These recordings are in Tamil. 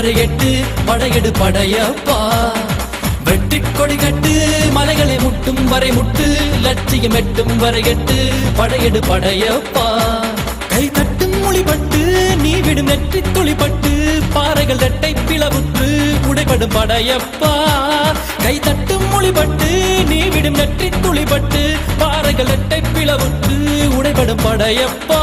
மெட்டும் வரை எட்டு படையெடு படையப்பா. வெட்டி கொடி கட்டு மலைகளை முட்டும் வரை முட்டு லட்சியம் எட்டும் வரை எட்டு படையெடு படையப்பா. கை தட்டும் மொழிபட்டு நீ விடும் நெற்றி துளிப்பட்டு பாறைகள் ரெட்டை பிளவுற்று உடைபடும் படையப்பா. கை தட்டும் மொழிபட்டு நீ விடும் நெற்றி துளிப்பட்டு பாறைகள் ரெட்டை பிளவுற்று உடைபடும் Padayappa.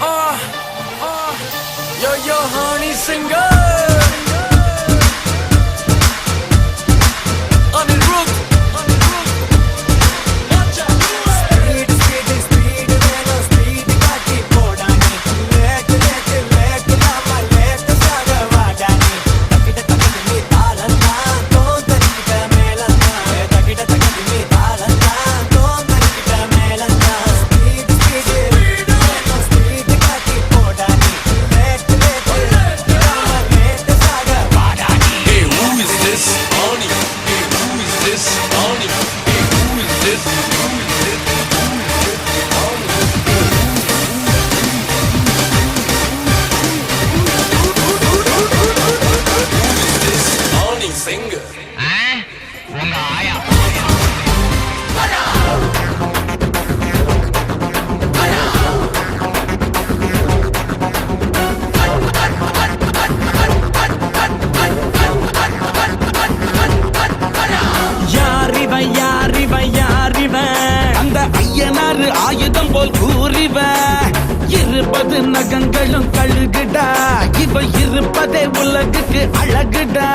Uh, uh, yo, yo, honey, singer. Singer. யாரிவன் ஆயுதம் போல் கூறிவன். இருபது நகங்களும் கழுகுடா. இவ இருப்பதே உலகுக்கு அழகுடா.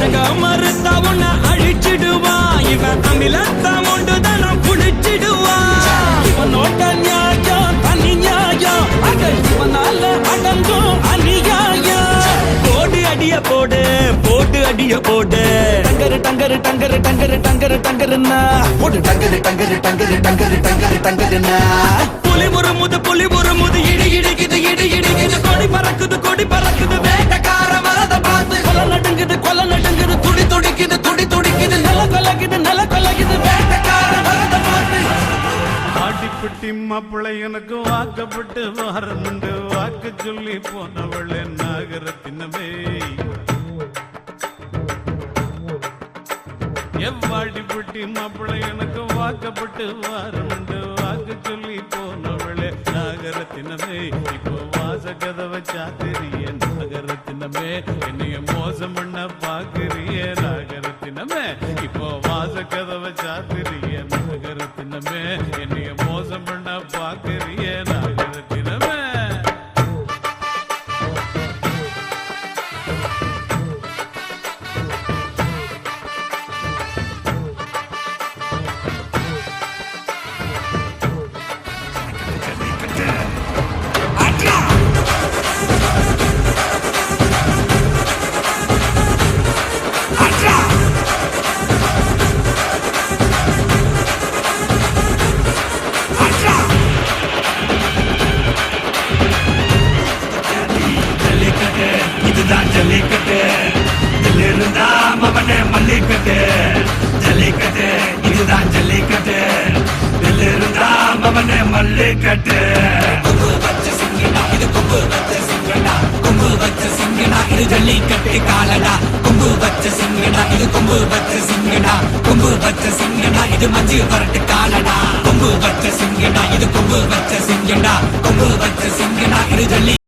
அழக மறுத்தா உன்னை அழிச்சிடுவான் இவன் தமிழ உண்டு தனம் புடிச்சிடுவான் இவன் நோட்ட நியாயம் தனி நியாயம் அட இவனால அடங்கும் அநியாயம் போடு அடிய போடு போட்டு அடிய போடு. டங்கரு டங்கரு டங்கரு டங்கரு டங்கரு டங்கருன்னா போடு டங்கரு டங்கரு டங்கரு டங்கரு டங்கரு டங்கருன்னா புலி முறுமுது புலி முறுமுது இடி இடிக்குது இடி இடிக்குது. கொடி பறக்குது கொடி பறக்குது குட்டி மாப்பிள்ளை எனக்கு வாக்கப்பட்டு வரணுண்டு. வாக்கு சொல்லி போனவள் நாகரத்தினமே. எவ்வாடிப்பட்டி மாப்பிள்ளை எனக்கு வாக்கப்பட்டு வரணுண்டு. வாக்கு சொல்லி போனவளே நாகரத்தினமே. இப்போ வாச கதவை சாத்திரிய நாகரத்தினமே. என்னைய மோசம் பண்ண பாக்குறிய நாகரத்தினமே. இப்போ வாச கதவை சாத்திரிய நாகரத்தினமே. என்னைய மோசம் ஜல்லிக்கட்டு ஜல்லிக்கட்டு இதுதான் ஜல்லிக்கட்டு. இதில் இருந்தா மவனே மல்லிக்கட்டு. கொம்பு வச்ச சிங்கடா இது கொம்பு வச்ச சிங்கடா கொம்பு வச்ச சிங்கடா இது ஜல்லிக்கட்டு காலடா. கொம்பு வச்ச சிங்கடா இது கொம்பு வச்ச சிங்கடா கொம்பு வச்ச சிங்கடா இது மஞ்சு வரட்டு காலடா. கொம்பு வச்ச சிங்கடா இது கொம்பு வச்ச சிங்கடா கொம்பு வச்ச சிங்கடா இது ஜல்லி